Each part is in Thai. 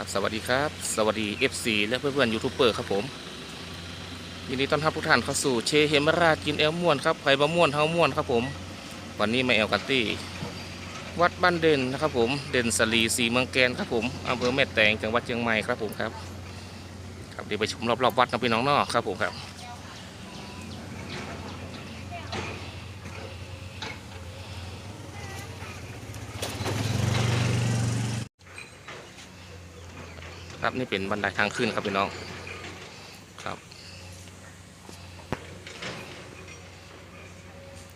ครับสวัสดีครับ สวัสดี FC และเพื่อนๆยูทูบเบอร์ครับผม ยินดีต้อนรับทุกท่านเข้าสู่เชเฮมราชกินแอลม่วนครับไผ่บะม่วนเฮาม่วนครับผม วันนี้มาแอลกันตี้วัดบ้านเด่นนะครับผม เด่นสลีสีเมืองแกนครับผมอำเภอแม่แตงจังหวัดเชียงใหม่ครับผมครับ ครับเดี๋ยวไปชมรอบๆวัดนะพี่น้องนอครับผมครับ นี่เป็นบันไดทางขึ้นครับพี่น้องครับ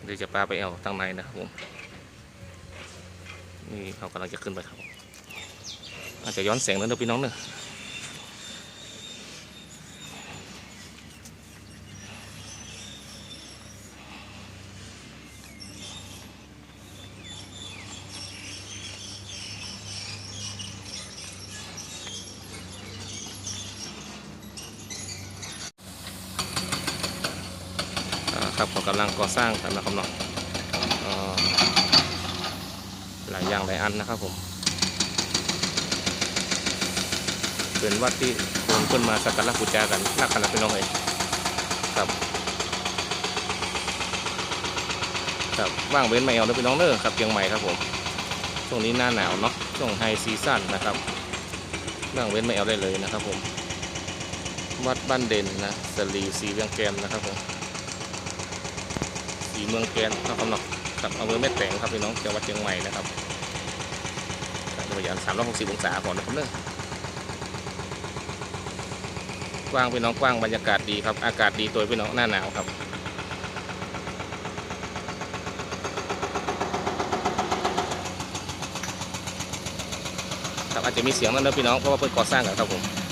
เดี๋ยวจะพาไปเอาทางในนะครับผมนี่เขากำลังจะขึ้นไปครับอาจจะย้อนแสงแล้วนะพี่น้องเนอะอ่าครับเขา กำลังก่อสร้างกันนะครับเนาะอ่าหลายอย่างหลายอันนะครับผม เป็นวัดที่คนเพิ่นมาสักการะบูชากันนักขนาดพี่น้องเลยครับครับว่างเว้นไมาเอาเด้อพี่น้องเด้อครับเชียงใหม่ครับผมช่วงนี้หน้าหนาวเนาะช่วงไฮซีซั่นนะครับว่างเว้นไมาเอาได้เลยนะครับผมวัดบ้านเด่นนะสลีสีเวียงแกนนะครับผม เมืองแกนนะครับเนาะครับอำเภอแม่แตงครับพี่น้องจังหวัดเชียงใหม่นะครับจังหวัดยาน360องศาก่อนนะครับเด้อกว้างพี่น้องกว้างบรรยากาศดีครับ อากาศดีตัวพี่น้องหน้าหนาวครับครับอาจจะมีเสียงนั่นนะพี่น้องเพราะว่าเพิ่งก่อสร้างกันครับผม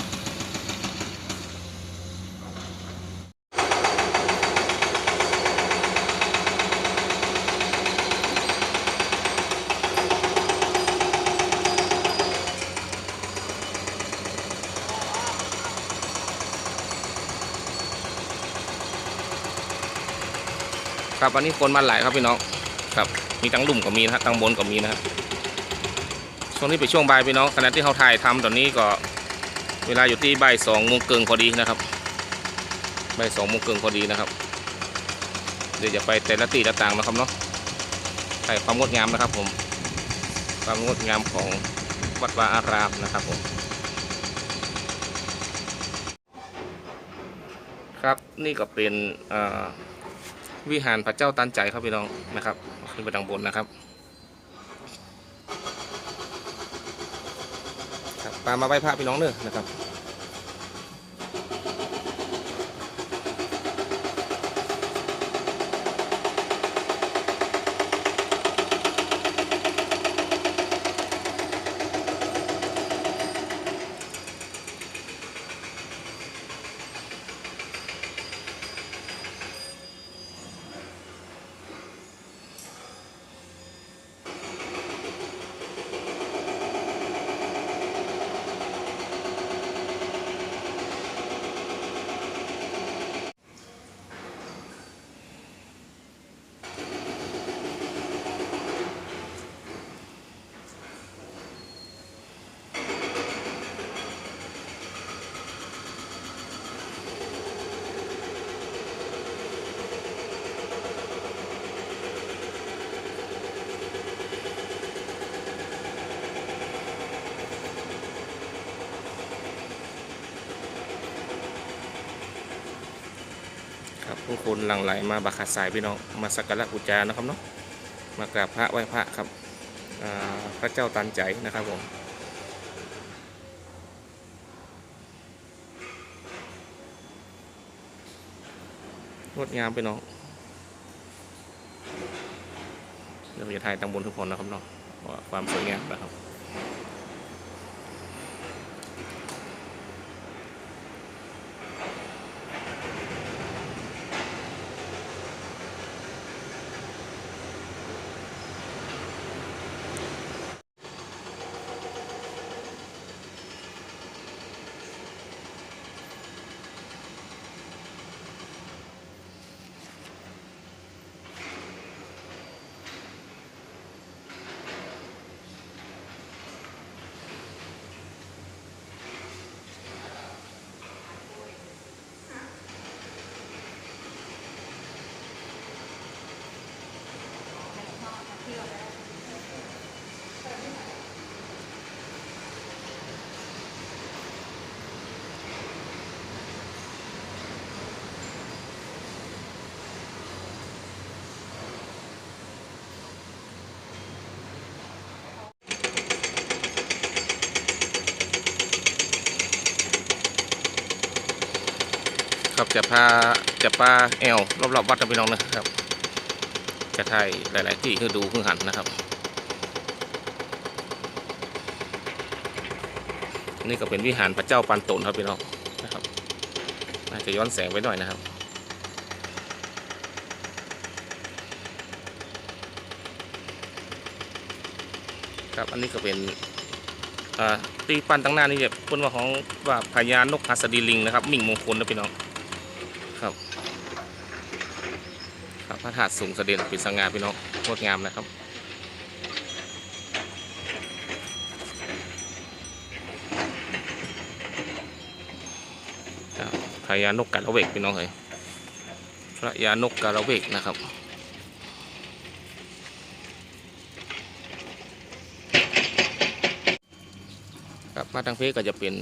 ครับวันนี้คนมาหลายครับพี่น้องครับมีทั้งลุ่มก็มีนะฮะทั้งบนก็มีนะครับช่วงนี้เป็นช่วงบ่ายพี่น้องขณะที่เขาถ่ายทำตอนนี้ก็เวลาอยู่ที่บ่ายสองโมงเกิงพอดีนะครับบ่ายสองโมงเกิงพอดีนะครับ เดี๋ยวจะไปแต่ละตีละต่างนะครับเนาะถ่ายความงดงามนะครับ ผมความงดงามของวัดวาอารามนะครับผมครับนี่ก็เป็นอ่อ วิหารพระเจ้าตันใจครับพี่น้องนะครับ ขึ้นไปดังบนนะครับครับตามมาไหว้พระพี่น้องเนอะนะครับ ครับนหลั่งไหลมาบักขาดสายพี่น้องมาสักการะบูชานะครับเนาะมากราบพระไหว้พระครับพระเจ้าตันใจนะครับผมงดงามพี่น้องเดี๋ยวจะถ่ายตังบนทุกคนนะครับเนาะว่าความสวยงามนะครับ จะพาจะปาแอลรอบๆวัดนะพี่น้องนะครับ จะถ่ายหลาย ๆ ที่คือดูคือหันนะครับ นี่ก็เป็นวิหารพระเจ้าปันตนครับพี่น้องนะครับน่าจะย้อนแสงไว้หน่อยนะครับครับอันนี้ก็เป็นอ่าตีปั้นตั้งหน้านี่จะพูดว่าของว่าพญานกหัสดีลิงนะครับ มิ่งมงคลนะพี่น้องครับครับ พระธาตุสูงเสด็จปิดสง่าพี่น้องงดงามนะครับครับพญานกกาละเวกพี่น้องเฮ้ยพระยานกกาละเวกนะครับครับมาทางเพก็จะเป็น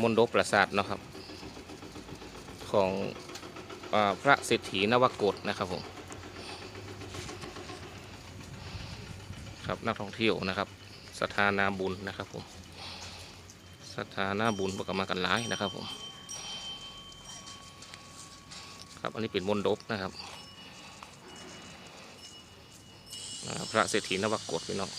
มณฑปราสาทนะครับของ พระเศรษฐีนวโกฏนะครับผมครับนักท่องเที่ยวนะครับสถานาบุญนะครับผมสถานาบุญประกมากันหลายนะครับผมครับอันนี้เป็นมณฑปนะครับพระเศรษฐีนวโกฏพี่น้อง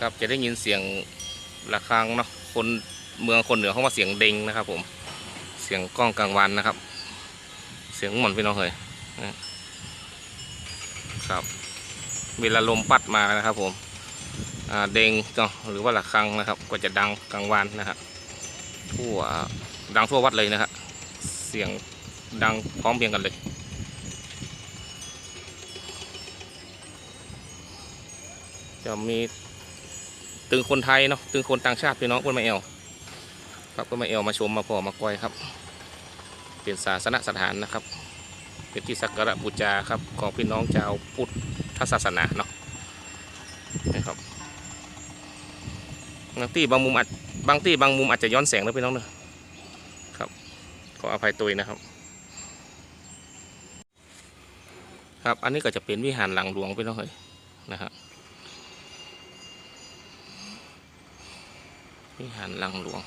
ครับจะได้ยินเสียงระฆังเนาะคนเมืองคนเหนือเขาว่าเสียงเด้งนะครับ ผม เสียงกล้องกลางวันนะครับ เสียงหม่อนพี่น้องเฮยนะครับเวลาลมพัดมานะครับ ผมเด้งเนาะหรือว่าระฆังนะครับ ก็จะดังกลางวันนะครับทั่วดังทั่ววัดเลยนะครับเสียงดังพร้อมเพรียงกันเลยจะมี ตึงคนไทยเนาะตึงคนต่างชาติพี่น้องคนมาเอลครับก็มาเอลมาชมมาพอมาก้อยครับ เป็นศาสนสถานนะครับ เป็นที่สักการะบูชาครับของพี่น้องชาวพุทธศาสนาเนาะนะครับบางที่บางมุมอาจบางที่บางมุมอาจจะย้อนแสงนะพี่น้องเนอะครับขออภัยตัวนะครับ ครับอันนี้ก็จะเป็นวิหารหลังหลวงพี่น้องเฮ้ยนะครับ วิหารลังหลวง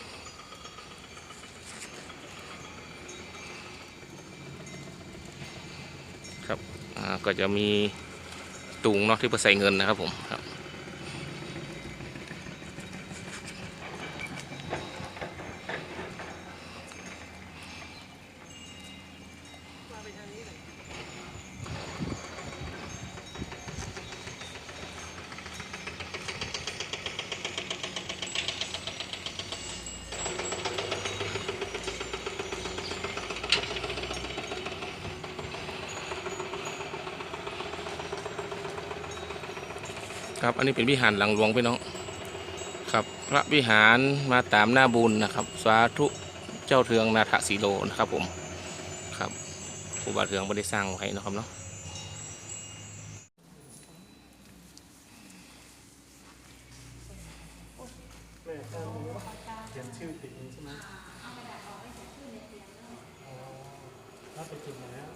ครับก็จะมีตุงเนาะที่เพื่อใส่เงินนะครับผมครับ ครับ อันนี้เป็นวิหารหลังหลวงพี่น้องครับ พระวิหารมาตามหน้าบุญนะครับ สาธุเจ้าเทืองนาถสีโลนะครับผมครับครูบาเทืองไม่ได้สร้างไว้นะครับเนาะ เขียนชื่อติดนี้ใช่ไหมอ๋อแล้วไปจุดไหนอะ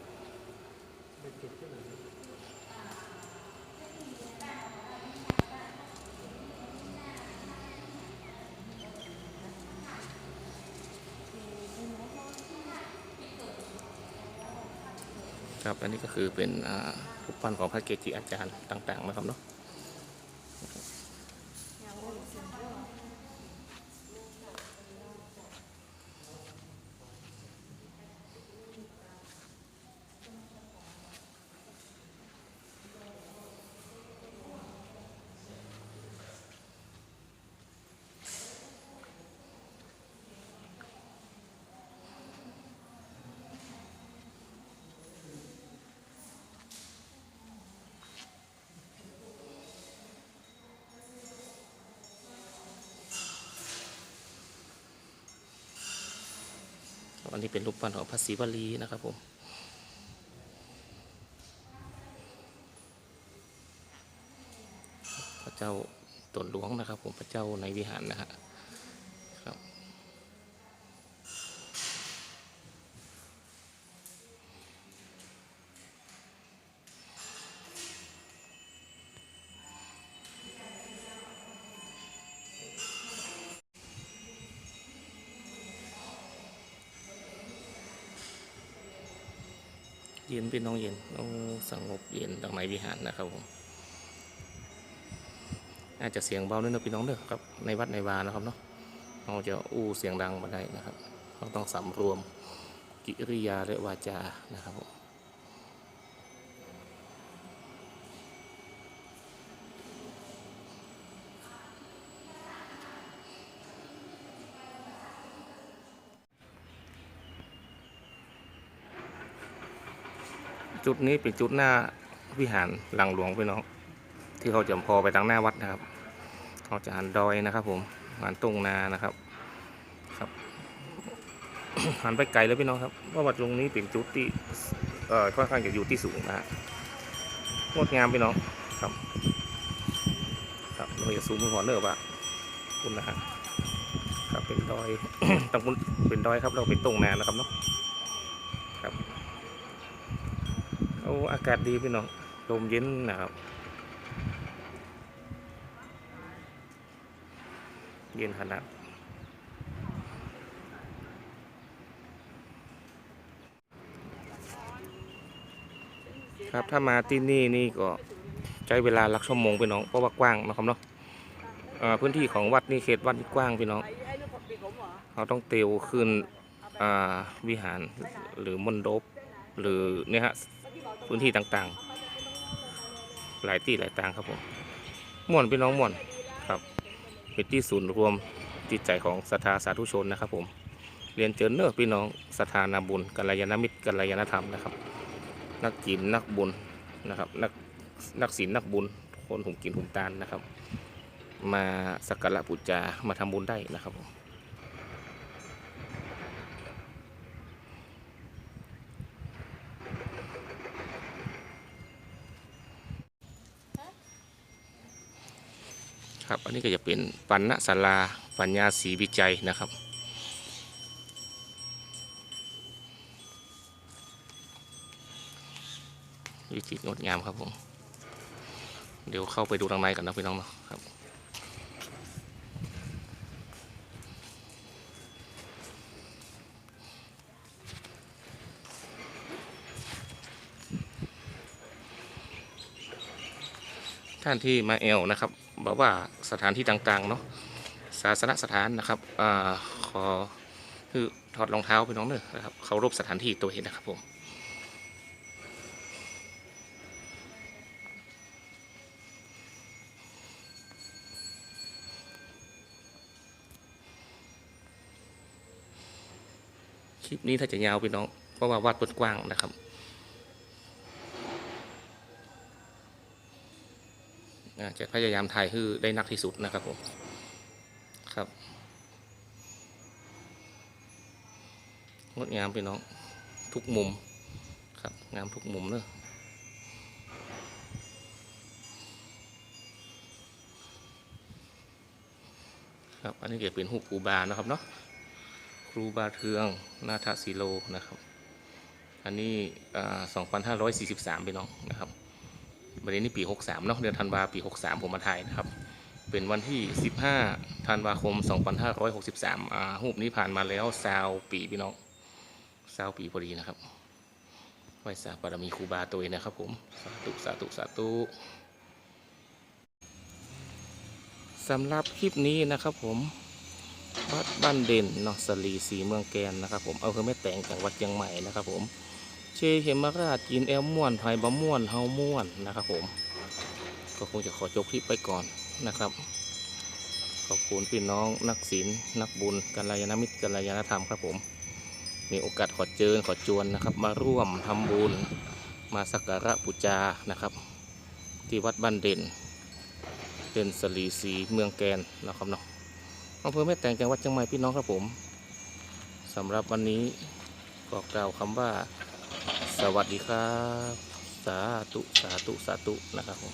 ไปจุดที่ไหน ครับ อันนี้ก็คือเป็นรูปปั้นของพระเกจิอาจารย์ต่างๆนะครับเนาะ อันนี้เป็นรูปปั้นของพระศิวลีนะครับผมพระเจ้าตนหลวงนะครับ ผมพระเจ้าในวิหารนะฮะ ย็นพี่น้องเย็นโอ้สงบเย็นดังในวิหารนะครับผมอาจจะเสียงเบาเนิดนึงพี่น้องเด้อครับในวัดในวานะครับเนาะเราจะอู้เสียงดังมาได้นะครับ เราต้องสำรวมกิริยาและวาจานะครับผม จุดนี้เป็นจุดหน้าวิหารหลังหลวงพี่น้อง ที่เขาจะพอไปทางหน้าวัดนะครับเขาจะหันดอยนะครับ ผมหันตรงนานะครับ ครับหันไปไกลแล้วพี่น้องครับเพราวัดตรงนี้เป็นจุดที่เอ่อค่อนข้างจะอยู่ที่สูงนะฮะงดงามพี่น้องครับ ครับเราจะซูมมือหัวเนอร์ว่าคุณนะฮะครับเป็นดอยต้งคุณเป็นดอยครับเราเป็นตรงนานะครับเนาะครับ โอ้อากาศดีพี่น้องลมเย็นนะครับ เย็นขนาดครับถ้ามาที่นี่นี่ก็ใช้เวลาหลักชั่วโมงพี่น้องเพราะว่ากว้างนะครับเนาะพื้นที่ของวัดนี่เขตวัดนี่กว้างพี่น้องเราต้องเตียวขึ้นวิหารหรือมณฑปหรือเนี่ยฮะ พื้นที่ต่างๆ หลายที่หลายต่างครับผมม่วนพี่น้องม่วนครับเป็นที่ศูนย์รวมจิตใจของศรัทธาสาธุชนนะครับผมเรียนเจริญเนอพี่น้องศรัทธานาบุญกัลยาณมิตรกัลยาณธรรมนะครับ นักกินนักบุญนะครับนักนักศีลนักบุญคนหุมกินหุมตาลนะครับ มาสักการะบูชามาทำบุญได้นะครับผม ครับอันนี้ก็จะเป็นปัญณศาลาปัญญาศรีวิจัยนะครับ วิจิตรงดงามครับผมเดี๋ยวเข้าไปดูทางในกันนะพี่น้องเนาะครับท่านที่มาแอลนะครับ บอกว่าสถานที่ต่างๆเนาะศาสนสถานนะครับอาขอคือถอดรองเท้าพี่น้องเนอะนะครับเคารพสถานที่ตัวเองนะครับผมคลิปนี้ถ้าจะยาวพี่น้องเพราะว่าวัดเปิดกว้างนะครับ อ่า จะพยายามถ่ายให้ได้นักที่สุดนะครับผมครับงดงามพี่น้องทุกมุมครับงามทุกมุมเนอะครับอันนี้เก็บเป็นหูปปูบานะครับเนาะครูบาเทืองนาทศิโลนะครับ อันนี้ 2543พี่น้องนะครับ วันนี้นี่ปี 63เนาะเดือนธันวาปี 63 ผมมาถ่ายนะครับ เป็นวันที่ 15ธันวาคม 2563อ่ารูปนี้ผ่านมาแล้วซาวปีพี่น้องซาวปีพอดีนะครับไหว้สาบารมีครูบาตัวเองนะครับผมสาธุสาธุสาธุสำหรับคลิปนี้นะครับผมวัดบ้านเด่นเนาะสลีสีเมืองแกนนะครับผมเอาคือแม่แต่งจังหวัดเชียงใหม่นะครับผม เชเขมราชกินแอลม่วนไผ่บะม่วนเฮาม่วนนะครับผม ก็คงจะขอจบคลิปไปก่อนนะครับ ขอบคุณพี่น้องนักศิลนักบุญกัลยาณมิตรกัลยาณธรรมครับผม มีโอกาสขอเจิญขอจวนนะครับ มาร่วมทำบุญมาสักการะบูจานะครับ ที่วัดบ้านเด่นเป็นสลีสีเมืองแกนนะครับเนาะอำเภอแม่แตงจังหวัดเชียงใหม่พี่น้องครับผมสำหรับวันนี้ก็กล่าวคำว่า สวัสดีครับ สาธุ สาธุ สาธุ นะครับผม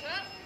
Good job.